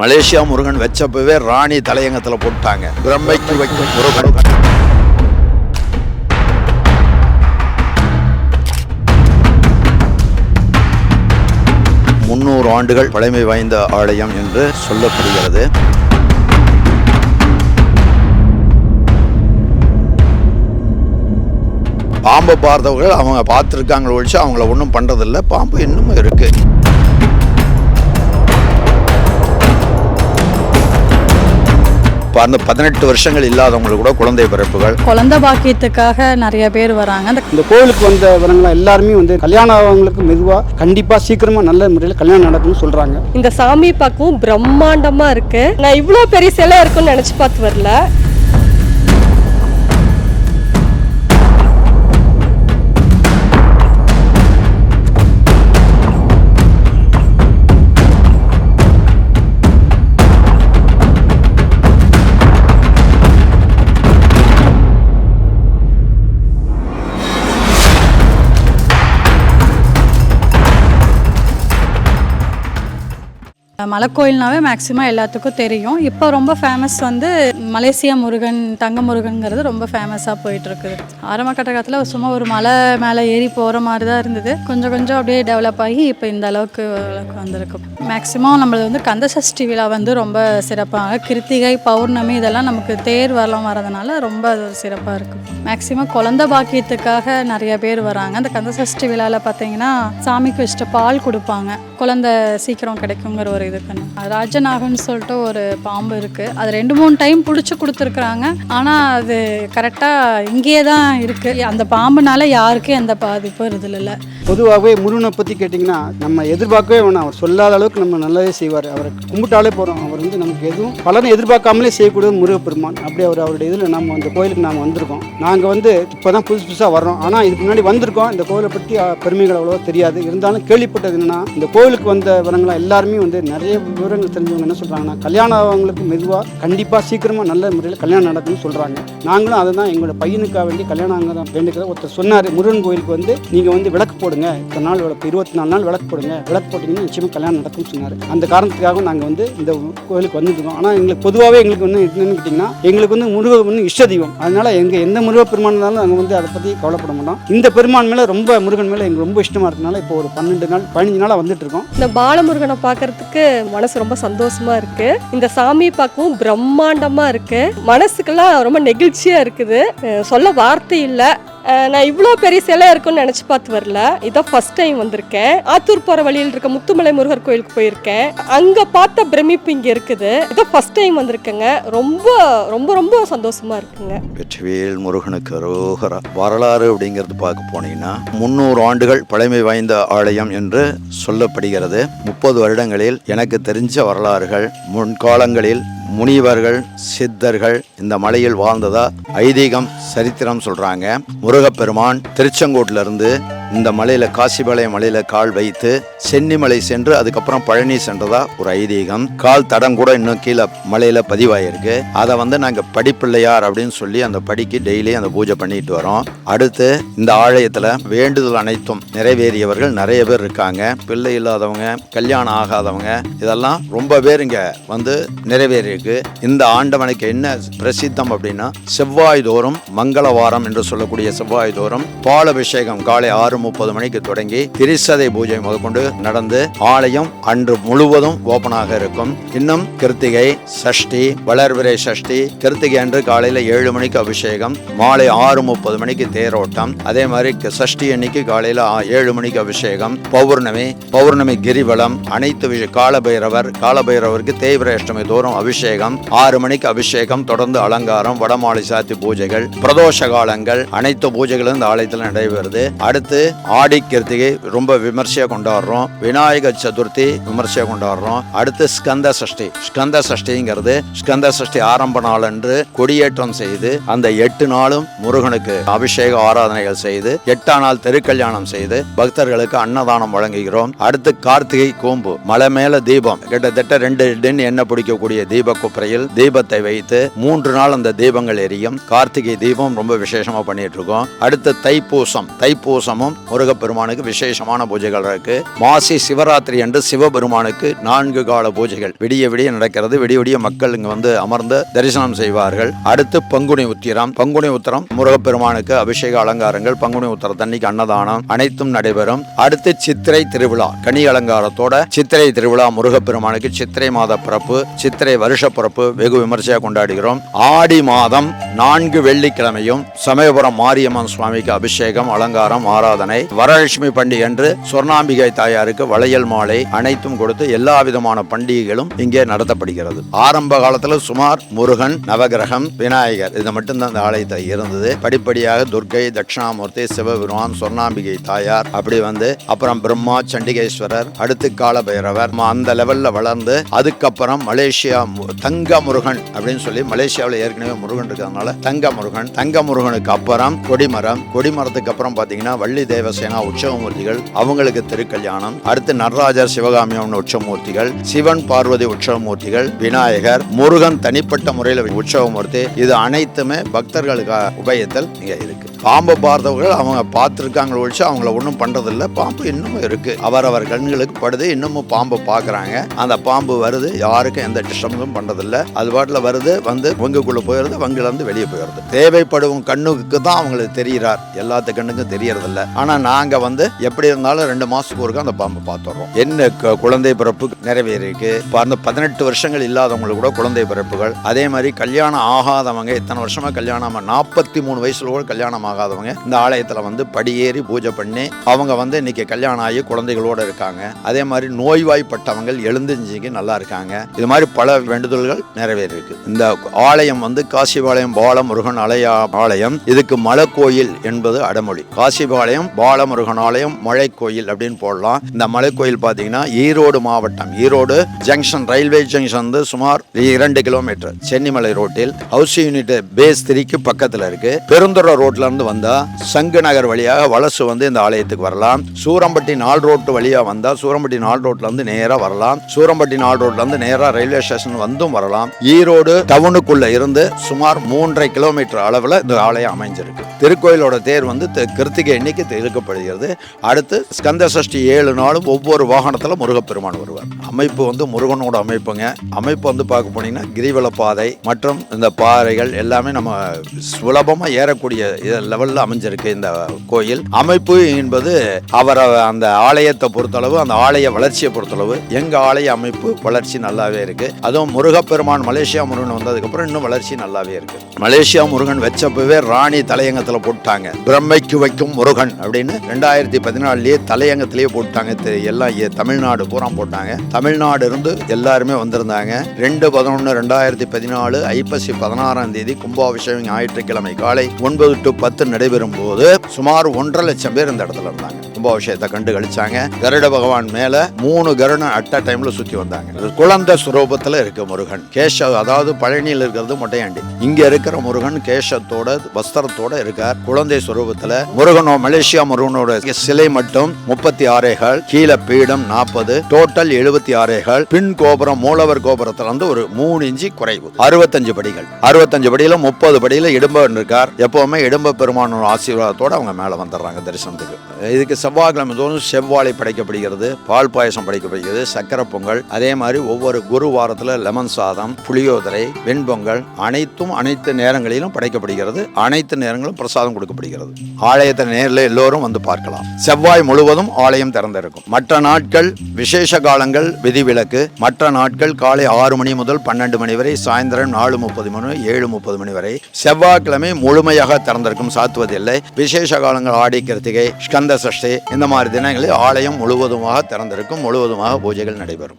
Malaysia Murugan வச்சப்பவே ராணி தலையங்கத்தில் போட்டாங்க. பிரம்மைக்கு வைக்கும் முருகன். முன்னூறு ஆண்டுகள் பழமை வாய்ந்த ஆலயம் என்று சொல்லப்படுகிறது. பாம்பை பார்த்தவர்கள் அவங்க பார்த்துருக்காங்களோ ஒழிச்சு அவங்கள ஒன்றும் பண்ணுறதில்ல பாம்பு இன்னமும் இருக்குது அந்த பதினெட்டு வருஷங்கள் இல்லாதவங்களுக்கு கூட குழந்தை பிறப்புகள். குழந்தை பாக்கியத்துக்காக நிறைய பேர் வராங்க. அந்த இந்த கோவிலுக்கு வந்தவங்க எல்லாருமே வந்து கல்யாணம் ஆகவங்களுக்கு மெதுவாக கண்டிப்பாக சீக்கிரமாக நல்ல முறையில் கல்யாணம் நடக்கும்னு சொல்கிறாங்க இந்த சாமி பார்க்கவும் பிரம்மாண்டமா இருக்கு. நான் இவ்வளோ பெரிய சிலை இருக்குன்னு நினைச்சு பார்த்து வரல. மலைக்கோயில்னாவே மேக்ஸிமம் எல்லாத்துக்கும் தெரியும். இப்போ ரொம்ப ஃபேமஸ் வந்து மலேசியா முருகன் தங்க முருகன்ங்கிறது ரொம்ப ஃபேமஸாக போயிட்டுருக்குது. ஆரம்ப கட்டகத்தில் சும்மா ஒரு மலை மேலே ஏறி போகிற மாதிரி தான் இருந்தது. கொஞ்சம் கொஞ்சம் அப்படியே டெவலப் ஆகி இப்போ இந்த அளவுக்கு வந்திருக்கு. மேக்ஸிமம் நம்மளது வந்து கந்த சஷ்டி விழா வந்து ரொம்ப சிறப்பாக கிருத்திகை பௌர்ணமி இதெல்லாம் நமக்கு தேர் வரலாம் வரதுனால ரொம்ப அது சிறப்பாக இருக்குது மேக்ஸிமம் குழந்த பாக்கியத்துக்காக நிறைய பேர் வராங்க. அந்த கந்த சஷ்டி விழாவில் பார்த்தீங்கன்னா சாமிக்கு வச்சுட்டு பால் கொடுப்பாங்க. குழந்த சீக்கிரம் கிடைக்குங்கிற ஒரு இதுக்கு ராஜநாகன்னு சொல்லிட்டு ஒரு பாம்பு இருக்குது அது ரெண்டு மூணு டைம் பிடிச்சி கொடுத்துருக்குறாங்க. ஆனால் அது கரெக்டாக இங்கேயே தான் இருக்குது அந்த பாம்புனால யாருக்கும் எந்த பாதிப்பும் இதில் பொதுவாகவே முருகனை பற்றி கேட்டிங்கன்னா நம்ம எதிர்பார்க்கவே வேணாம். அவர் சொல்லாத அளவுக்கு நம்ம நல்லதே செய்வார். அவரை கும்பிட்டாலே போகிறோம் அவர் வந்து நமக்கு எதுவும் பலனை எதிர்பார்க்காமலே செய்யக்கூடிய முருகப்பெருமான். அப்படி அவர் அவருடைய இதில் நம்ம அந்த கோயிலுக்கு நாம் வந்திருக்கோம். நாங்கள் வந்து இப்போ தான் புதுசு புதுசாக வர்றோம். ஆனால் இதுக்கு முன்னாடி வந்திருக்கோம். இந்த கோயிலை பற்றி பெருமைகள் அவ்வளோ தெரியாது. இருந்தாலும் கேள்விப்பட்டது என்னன்னா இந்த கோயிலுக்கு வந்தவங்களாம் எல்லாருமே வந்து நிறைய விவரங்கள் தெரிஞ்சவங்க என்ன சொல்கிறாங்கன்னா கல்யாணம் ஆகவங்களுக்கு மெதுவாக கண்டிப்பாக சீக்கிரமாக நல்ல முறையில் கல்யாணம் நடக்கும்னு சொல்கிறாங்க நாங்களும் அதை தான் எங்களோட பையனுக்காக வேண்டி கல்யாணம் ஆக வேண்டிக்கிற ஒருத்தர் சொன்னார். முருகன் கோயிலுக்கு வந்து நீங்கள் வந்து விளக்கு போடுங்க. இத்தனை நாள் விளக்கு இருபத்தி நாலு நாள் விளக்கு போடுங்க. விளக்கு போட்டிங்கன்னா நிச்சயமாக கல்யாணம் நடக்கும்னு சொன்னார். அந்த காரணத்துக்காக நாங்கள் வந்து இந்த கோயிலுக்கு வந்துருக்கோம். ஆனால் எங்களுக்கு பொதுவாகவே எங்களுக்கு வந்து என்னென்னு கேட்டிங்கன்னா எங்களுக்கு வந்து முருகன் வந்து இஷ்ட தெய்வம். அதனால் எங்கள் எந்த முருக பெருமான் இருந்தாலும் நாங்கள் வந்து அதை பற்றி கவலைப்பட மாட்டோம். இந்த பெருமான் மேலே ரொம்ப முருகன் மேலே எங்களுக்கு ரொம்ப இஷ்டமாக இருக்கனால இப்போ ஒரு பன்னெண்டு நாள் பதினஞ்சு நாளாக வந்துட்டு இருக்கோம். இந்த பாலமுருகனை பார்க்கறதுக்கு மனசு ரொம்ப சந்தோஷமா இருக்கு. இந்த சாமியை பார்க்கவும் பிரம்மாண்டமா இருக்கு. மனசுக்கெல்லாம் ரொம்ப நெகிழ்ச்சியா இருக்குது. சொல்ல வார்த்தை இல்லை. நான் இவ்வளோ பெரிய சிலை இருக்குன்னு நினச்சி பார்த்து வரல. இதான் ஃபர்ஸ்ட் டைம் வந்திருக்கேன். ஆத்தூர் போகிற வழியில் இருக்க முத்துமலை முருகர் கோயிலுக்கு போயிருக்கேன். அங்கே பார்த்த பிரமிப்பு இங்கே இருக்குது. இதான் ஃபர்ஸ்ட் டைம் வந்திருக்கேங்க. ரொம்ப ரொம்ப ரொம்ப சந்தோஷமாக இருக்குங்க. வெற்றிவேல் முருகனுக்கு ரோகரா வரலாறு அப்படிங்கிறது பார்க்க போனீங்கன்னா முன்னூறு ஆண்டுகள் பழமை வாய்ந்த ஆலயம் என்று சொல்லப்படுகிறது. முப்பது வருடங்களில் எனக்கு தெரிஞ்ச வரலாறுகள் முன்காலங்களில் முனிவர்கள் சித்தர்கள் இந்த மலையில் வாழ்ந்ததா ஐதீகம் சரித்திரம் சொல்றாங்க. முருகப்பெருமான் திருச்செங்கோட்டிலிருந்து இந்த மலையில் காசிபாளையம் மலையில் கால் வைத்து சென்னிமலை சென்று அதுக்கப்புறம் பழனி சென்றதா ஒரு ஐதீகம். கால் தடம் கூட இன்னும் கீழே மலையில் பதிவாயிருக்கு. அதை வந்து நாங்கள் படிப்பிள்ளையார் அப்படின்னு சொல்லி அந்த படிக்கு டெய்லி அந்த பூஜை பண்ணிட்டு வரோம். அடுத்து இந்த ஆலயத்தில் வேண்டுதல் அனைத்தும் நிறைவேறியவர்கள் நிறைய பேர் இருக்காங்க. பிள்ளை இல்லாதவங்க கல்யாணம் ஆகாதவங்க இதெல்லாம் ரொம்ப பேர் இங்கே வந்து நிறைவேறியிருக்கு. இந்த ஆண்டவனுக்கு என்ன பிரசித்தம் அப்படின்னா செவ்வாய் தோறும் மங்களவாரம் என்று சொல்லக்கூடிய செவ்வாய் தோறும் பால் அபிஷேகம் காலை ஆறு முப்பது மணிக்கு தொடங்கி திரிசதை பூஜை முதற்கொண்டு நடந்து ஆலயம் அன்று முழுவதும் ஓபனாக இருக்கும். இன்னும் கிருத்திகை சஷ்டி வளர்விரை சஷ்டி கிருத்திகை அன்று காலையில ஏழு மணிக்கு அபிஷேகம் மாலை ஆறு முப்பது மணிக்கு தேரோட்டம் அதே மாதிரி சஷ்டி அன்னைக்கு காலையில ஏழு மணிக்கு அபிஷேகம் பௌர்ணமி பௌர்ணமி கிரிவலம் அனைத்து காலபைரவர் காலபைரவருக்கு தேய்பிர அஷ்டமி தோறும் அபிஷேகம் ஆறு மணிக்கு அபிஷேகம் தொடர்ந்து அலங்காரம் வடமாலை சாத்தி பூஜைகள் பிரதோஷ காலங்கள் அனைத்து பூஜைகளும் இந்த ஆலயத்தில் நடைபெறுது. அடுத்து ஆடி கிருத்திகை ரொம்ப விமர்சையா கொண்டாடுறோம். விநாயக சதுர்த்தி விமர்சையா கொண்டாடுறோம். அடுத்து ஸ்கந்த சஷ்டி. ஸ்கந்த சஷ்டிங்கிறது ஸ்கந்த சஷ்டி ஆரம்ப நாள் அன்று கொடியேற்றம் செய்து அந்த எட்டு நாளும் முருகனுக்கு அபிஷேக ஆராதனைகள் செய்து எட்டாம் நாள் திருக்கல்யாணம் செய்து பக்தர்களுக்கு அன்னதானம் வழங்குகிறோம். அடுத்து கார்த்திகை கோம்பு. மலை மேல தீபம். கிட்டத்தட்ட ரெண்டு டின் எண்ணெய் பிடிக்கக்கூடிய தீப குப்பரையில் தீபத்தை வைத்து மூன்று நாள் அந்த தீபங்கள் எரியும். கார்த்திகை தீபம் ரொம்ப விசேஷமா பண்ணிட்டு இருக்கோம். அடுத்து தைப்பூசம். தைப்பூசமும் முருகப்பெருமானுக்கு விசேஷமான பூஜைகள் இருக்கு. மாசி சிவராத்திரி அன்று சிவபெருமானுக்கு நான்கு கால பூஜைகள். விடிய விடிய நடக்கிறது. விடிய விடிய மக்கள் இங்க வந்து அமர்ந்து தரிசனம் செய்வார்கள். அடுத்து பங்குனி உத்திரம். பங்குனி உத்திரம் முருகப்பெருமானுக்கு அபிஷேக அலங்காரங்கள். பங்குனி உத்திரம் தண்ணிக்கு அன்னதானம் அனைத்தும் நடைபெறும். அடுத்து சித்திரை திருவிழா. கனி அலங்காரத்தோட சித்திரை திருவிழா முருகப்பெருமானுக்கு சித்திரை மாத பிறப்பு சித்திரை வருஷ பிறப்பு வெகு விமர்சையாக கொண்டாடுகிறோம். ஆடி மாதம் நான்கு வெள்ளிக்கிழமையும் சமயபுரம் மாரியம்மன் சுவாமிக்கு அபிஷேகம் அலங்காரம் ஆராதனை வரலட்சுமி பண்டிகை என்று சொர்ணாம்பிகை தாயாருக்கு வளையல் மாலை அனைத்தும் கொடுத்து எல்லா விதமான பண்டிகைகளும் இங்கே நடத்தப்படுகிறது. ஆரம்ப காலத்துல சுமார் முருகன் நவகிரகம் விநாயகர் இது மட்டும்தான் இந்த ஆலயத்தில் இருந்தது. படிப்படியாக துர்கை தட்சிணாமூர்த்தி சிவபெருமான் சொர்ணாம்பிகை தாயார் அப்படி வந்து அப்புறம் பிரம்மா சண்டிகேஸ்வரர் அடுத்து கால பைரவர் அந்த லெவல்ல வளர்ந்து அதுக்கப்புறம் மலேசியா தங்க முருகன் அப்படின்னு சொல்லி மலேசியாவில் ஏற்கனவே முருகன் இருக்கிறதுனால தங்க முருகன் தங்க முருகனுக்கு அப்புறம் கொடிமரம் கொடிமரத்துக்கு அப்புறம் பார்த்தீங்கன்னா வள்ளி தேவசேனா உற்சவமூர்த்திகள் அவங்களுக்கு திருக்கல்யாணம். அடுத்து நடராஜர் சிவகாமி உற்சவமூர்த்திகள் சிவன் பார்வதி உற்சவமூர்த்திகள் விநாயகர் முருகன் தனிப்பட்ட முறையில் உற்சவமூர்த்தி. இது அனைத்துமே பக்தர்களுக்கு உபயத்தில் இங்கே இருக்கு. பாம்பை பார்த்தவர்கள் அவங்க பார்த்துருக்காங்க ஒழிச்சு அவங்கள ஒன்றும் பண்ணுறதில்ல பாம்பு இன்னமும் இருக்கு. அவரவர் கண்களுக்கு படுது. இன்னமும் பாம்பை பார்க்குறாங்க. அந்த பாம்பு வருது. யாருக்கும் எந்த டிஸ்டர்பும் பண்ணுறதில்ல அது பாட்டில் வருது. வந்து வங்குக்குள்ளே போயிடுது வங்கிலேருந்து வெளியே போயிடுது தேவைப்படும் கண்ணுக்கு தான் அவங்களுக்கு தெரிகிறார். எல்லாத்து கண்ணுக்கும் தெரியறதில்ல. ஆனால் நாங்கள் வந்து எப்படி இருந்தாலும் ரெண்டு மாதத்துக்கு ஒருக்கா அந்த பாம்பை பார்த்துடுறோம். என்ன குழந்தை பிறப்பு நிறைவேறிருக்கு இப்போ அந்த பதினெட்டு வருஷங்கள் இல்லாதவங்களுக்கு கூட குழந்தை பிறப்புகள். அதே மாதிரி கல்யாணம் ஆகாதவங்க இத்தனை வருஷமாக கல்யாணம் நாற்பத்தி மூணு வயசுல கூட கல்யாணம் ஆகாதவங்க இந்த ஆலயத்தில் வந்து படியேறி பூஜை பண்ணி அவங்க வந்து இன்னைக்கு கல்யாணம் ஆகி குழந்தைகளோட இருக்காங்க. அதே மாதிரி நோய்வாய்ப்பட்டவங்க எழுந்துஞ்சிக்கு நல்லா இருக்காங்க. இது மாதிரி பல வேண்டுதல்கள் நிறைவேறிருக்கு. இந்த ஆலயம் வந்து காசிபாளையம் பாலமுருகன் ஆலய ஆலயம். இதுக்கு மலைக்கோயில் என்பது அடமொழி. காசிபாளையம் பாலமுருகன் ஆலயம் மலைக்கோயில் அப்படின்னு போடலாம். இந்த மலைக்கோயில் பார்த்தீங்கன்னா ஈரோடு மாவட்டம். ஈரோடு ஜங்ஷன் ரயில்வே ஜங்ஷன் வந்து சுமார் இரண்டு கிலோமீட்டர். சென்னிமலை ரோட்டில் ஹவுஸ் யூனிட் பேஸ் த்ரீக்கு பக்கத்தில் இருக்கு. பெருந்துறை ரோட்ல இருந்து வந்தா சங்கு நகர் வழியாக வலசு வந்து இந்த ஆலயத்துக்கு வரலாம். சூரம்பட்டி நாள் ரோட்டு வழியா வந்தா சூரம்பட்டி நாள் ரோட்ல இருந்து நேரா வரலாம். சூரம்பட்டி நாள் ரோட்ல இருந்து நேரா ரயில்வே ஸ்டேஷன் வந்தும் வரலாம். ஈரோடு டவுனுக்குள்ள இருந்து சுமார் மூன்றரை கிலோமீட்டர் அளவில் இந்த ஆலயம் அமைஞ்சிருக்கு. திருக்கோயிலோட தேர் வந்து கிருத்திகை எண்ணிக்கை இழுக்கப்படுகிறது அடுத்து ஸ்கந்த சஷ்டி ஏழு நாளும் ஒவ்வொரு வாகனத்தில் முருகப்பெருமான் வருவார். அமைப்பு வந்து முருகனோட அமைப்புங்க. அமைப்பு வந்து பார்க்க போனீங்கன்னா கிரிவல பாதை மற்றும் இந்த பாறைகள் எல்லாமே நம்ம சுலபமாக ஏறக்கூடிய லெவலில் அமைஞ்சிருக்கு இந்த கோயில். அமைப்பு என்பது அவரை அந்த ஆலயத்தை பொறுத்தளவு அந்த ஆலய வளர்ச்சியை பொறுத்தளவு எங்கள் ஆலய அமைப்பு வளர்ச்சி நல்லாவே இருக்கு. அதுவும் முருகப்பெருமான் மலேசியா முருகன் வந்ததுக்கப்புறம் இன்னும் வளர்ச்சி நல்லாவே இருக்கு. மலேசியா முருகன் வச்சப்பவே ராணி தலையங்கத்தில் போட்டாங்க. பிரம்மைக்கு வைக்கும் முருகன் அப்படின்னு ரெண்டாயிரத்தி பதினாலுலேயே தலையங்கத்திலேயே போட்டாங்க. எல்லாம் தமிழ்நாடு பூரா போட்டாங்க. தமிழ்நாடு இருந்து எல்லாருமே வந்திருந்தாங்க. ரெண்டு பதினொன்று ரெண்டாயிரத்தி பதினாலு ஐப்பசி பதினாறாம் தேதி கும்பாபிஷேகம் ஞாயிற்றுக்கிழமை காலை ஒன்பது டு பத்து நடைபெறும் போது சுமார் ஒன்றரை லட்சம் பேர் இந்த இடத்துல இருந்தாங்க. கும்பாபிஷேகத்தை கண்டு கழிச்சாங்க கருட பகவான் மேல மூணு கருணம் அட் அ டைம்ல சுத்தி வந்தாங்க. குழந்தை சுரூபத்துல இருக்கு முருகன். கேஷ அதாவது பழனியில் இருக்கிறது மொட்டையாண்டி. இங்க இருக்கிற முருகன் கேசத்தோட வஸ்திரத்தோட இருக்கார். குழந்தை சுரூபத்துல முருகனோ மலேசியா முருகனோட சிலை மட்டும் முப்பத்தி ஆறேகள் கீழே பீடம் நாற்பது டோட்டல் எழுபத்தி ஆறேகள் பின் கோபுரம் மூலவர் கோபுரத்துல இருந்து ஒரு மூணு இன்ச்சு குறைவு. அறுபத்தஞ்சு படிகள். அறுபத்தஞ்சு படியில முப்பது படியில இடும்பன் இருக்கார். எப்பவுமே இடும்ப பெருமானோட ஆசீர்வாதத்தோடு அவங்க மேலே வந்துடுறாங்க தரிசனத்துக்கு. இதுக்கு செவ்வாய்க்கிழமை தோறும் செவ்வாழை படைக்கப்படுகிறது பால் பாயசம் படைக்கப்படுகிறது சக்கரை பொங்கல் அதே மாதிரி ஒவ்வொரு குரு வாரத்தில் லெமன் சாதம் புளியோதரை வெண்பொங்கல் அனைத்தும் அனைத்து நேரங்களிலும் படைக்கப்படுகிறது. அனைத்து நேரங்களும் பிரசாதம் கொடுக்கப்படுகிறது. ஆலயத்தை நேரில் எல்லோரும் வந்து பார்க்கலாம். செவ்வாய் முழுவதும் ஆலயம் திறந்திருக்கும். மற்ற நாட்கள் விசேஷ காலங்கள் விதிவிலக்கு. மற்ற நாட்கள் காலை ஆறு மணி முதல் பன்னெண்டு மணி வரை சாயந்தரம் நாலு முப்பது மணி ஏழு முப்பது மணி வரை. செவ்வாய்க்கிழமை முழுமையாக திறந்திருக்கும் சாத்துவதில்லை விசேஷ காலங்கள் ஆடி கிருத்திகை ஸ்கந்த சஷ்டி இந்த மாதிரி தினங்களில் ஆலயம் முழுவதுமாக திறந்திருக்கும் முழுவதுமாக பூஜைகள் நடைபெறும்.